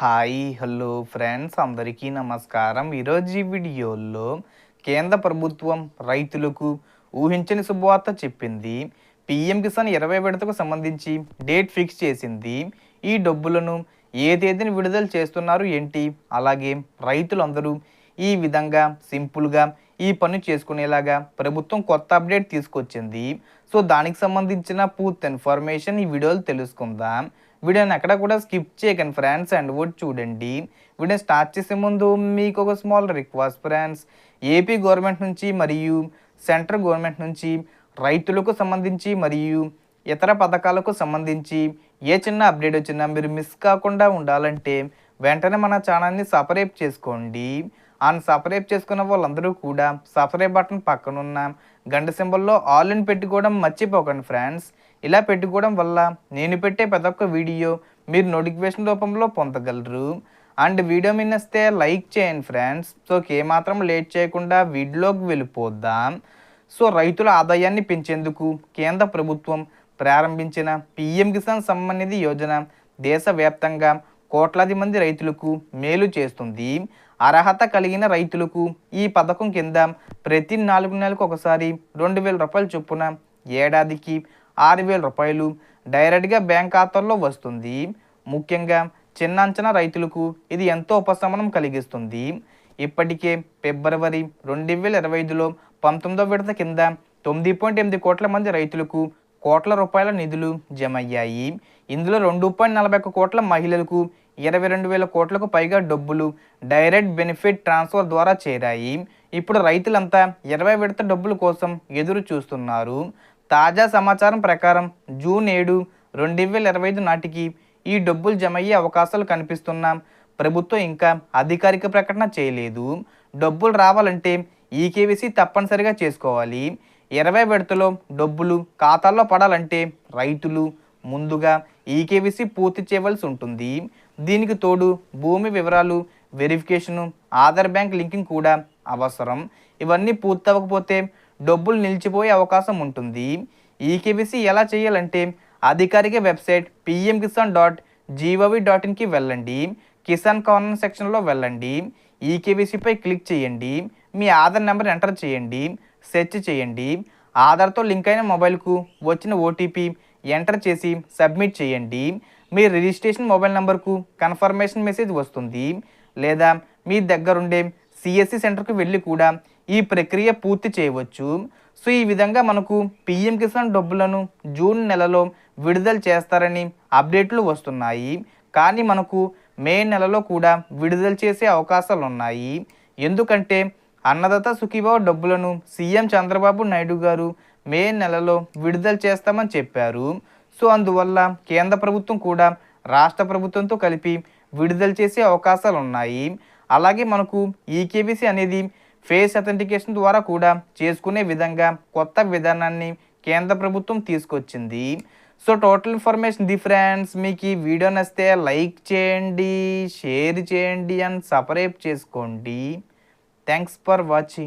Hi hello friends అందరికీ నమస్కారం. ఈరోజు ఈ వీడియోలో కేంద్ర ప్రభుత్వం రైతులకు ఊహించని శుభవార్త చెప్పింది. పిఎం కిసాన్ ఇరవై విడతకు సంబంధించి డేట్ ఫిక్స్ చేసింది. ఈ డబ్బులను ఏ తేదీని విడుదల చేస్తున్నారు ఏంటి? అలాగే రైతులందరూ ఈ విధంగా సింపుల్గా ఈ పని చేసుకునేలాగా ప్రభుత్వం కొత్త అప్డేట్ తీసుకొచ్చింది. సో దానికి సంబంధించిన పూర్తి ఇన్ఫర్మేషన్ ఈ వీడియోలో తెలుసుకుందాం. వీడియోని ఎక్కడ కూడా స్కిప్ చేయకండి ఫ్రెండ్స్ అండ్ వుడ్ చూడండి. వీడియో స్టార్ట్ చేసే ముందు మీకు ఒక small request friends. AP government నుంచి మరియు సెంట్రల్ గవర్నమెంట్ నుంచి రైతులకు సంబంధించి మరియు ఇతర పథకాలకు సంబంధించి ఏ చిన్న అప్డేట్ వచ్చినా మీరు మిస్ కాకుండా ఉండాలంటే వెంటనే మన ఛానల్ని సపరేట్ చేసుకోండి. అండ్ సబ్స్క్రైబ్ చేసుకున్న వాళ్ళందరూ కూడా సబ్స్క్రైబ్ బటన్ పక్కనున్న గంట సింబల్లో ఆల్ ఇన్ పెట్టుకోవడం మర్చిపోకండి ఫ్రెండ్స్. ఇలా పెట్టుకోవడం వల్ల నేను పెట్టే ప్రతి ఒక్క వీడియో మీరు నోటిఫికేషన్ రూపంలో పొందగలరు. అండ్ వీడియో మిన్నస్తే లైక్ చేయండి ఫ్రెండ్స్. సో ఏమాత్రం లేట్ చేయకుండా వీడియోకి వెళ్ళిపోద్దాం సో రైతుల ఆదాయాన్ని పెంచేందుకు కేంద్ర ప్రభుత్వం ప్రారంభించిన పిఎం కిసాన్ సమ్మాన్ నిధి యోజన దేశవ్యాప్తంగా కోట్లాది మంది రైతులకు మేలు చేస్తుంది. అర్హత కలిగిన రైతులకు ఈ పథకం కింద ప్రతి నాలుగు నెలలకు ఒకసారి రెండు వేల రూపాయల చొప్పున ఏడాదికి ఆరు వేల రూపాయలు డైరెక్ట్గా బ్యాంక్ ఖాతాల్లో వస్తుంది. ముఖ్యంగా చిన్న అంచనా రైతులకు ఇది ఎంతో ఉపశమనం కలిగిస్తుంది. ఇప్పటికే ఫిబ్రవరి రెండు వేల ఇరవై ఐదులో పంతొమ్మిదో విడత కింద తొమ్మిది పాయింట్ ఎనిమిది కోట్ల మంది రైతులకు కోట్ల రూపాయల నిధులు జమ అయ్యాయి ఇందులో రెండు పాయింట్ నలభై ఒక్క కోట్ల మహిళలకు ఇరవై రెండు వేల కోట్లకు పైగా డబ్బులు డైరెక్ట్ బెనిఫిట్ ట్రాన్స్ఫర్ ద్వారా చేరాయి. ఇప్పుడు రైతులంతా ఇరవై విడత డబ్బుల కోసం ఎదురు చూస్తున్నారు. తాజా సమాచారం ప్రకారం జూన్ ఏడు రెండు వేల ఇరవై ఐదు నాటికి ఈ డబ్బులు జమయ్యే అవకాశాలు కనిపిస్తున్నా ప్రభుత్వం ఇంకా అధికారిక ప్రకటన చేయలేదు. డబ్బులు రావాలంటే ఈకేవీసీ తప్పనిసరిగా చేసుకోవాలి. ఇరవై విడతలో డబ్బులు ఖాతాల్లో పడాలంటే రైతులు ముందుగా ఈకేవీసీ పూర్తి చేయవలసి ఉంటుంది. దీనికి తోడు భూమి వివరాలు వెరిఫికేషను ఆధార్ బ్యాంక్ లింకింగ్ కూడా అవసరం. ఇవన్నీ పూర్తవకపోతే డబ్బులు నిలిచిపోయే అవకాశం ఉంటుంది. ఈకేవీసీ ఎలా చేయాలంటే అధికారిక website PM Kisan dot gov dot ఇన్కి వెళ్ళండి. కిసాన్ కార్నర్ సెక్షన్లో వెళ్ళండి. ఈకేవీసీపై క్లిక్ చేయండి. మీ ఆధార్ నెంబర్ ఎంటర్ చేయండి. సెర్చ్ చేయండి. ఆధార్తో లింక్ అయిన మొబైల్కు వచ్చిన ఓటీపీ ఎంటర్ చేసి సబ్మిట్ చేయండి. మీ రిజిస్ట్రేషన్ మొబైల్ నెంబర్కు కన్ఫర్మేషన్ మెసేజ్ వస్తుంది. లేదా మీ దగ్గరుండే సిఎస్సి సెంటర్కు వెళ్ళి కూడా ఈ ప్రక్రియ పూర్తి చేయవచ్చు. సో ఈ విధంగా మనకు పిఎం కిసాన్ డబ్బులను జూన్ నెలలో విడుదల చేస్తారని అప్డేట్లు వస్తున్నాయి. కానీ మనకు మే నెలలో కూడా విడుదల చేసే అవకాశాలు ఉన్నాయి ఎందుకంటే అన్నదాత సుఖీభావ డబ్బులను సీఎం చంద్రబాబు నాయుడు గారు మే నెలలో విడుదల చేస్తామని చెప్పారు. సో అందువల్ల కేంద్ర ప్రభుత్వం కూడా రాష్ట్ర ప్రభుత్వంతో కలిపి విడుదల చేసే అవకాశాలు ఉన్నాయి. అలాగే మనకు ఈకేబీసీ అనేది ఫేస్ అథెంటికేషన్ ద్వారా కూడా చేసుకునే విధంగా కొత్త విధానాన్ని కేంద్ర ప్రభుత్వం తీసుకొచ్చింది. సో టోటల్ ఇన్ఫర్మేషన్ డిఫరెన్స్ మీకు ఈ వీడియో నచ్చితే లైక్ చేయండి షేర్ చేయండి అండ్ సపరేట్ చేసుకోండి. Thanks for watching.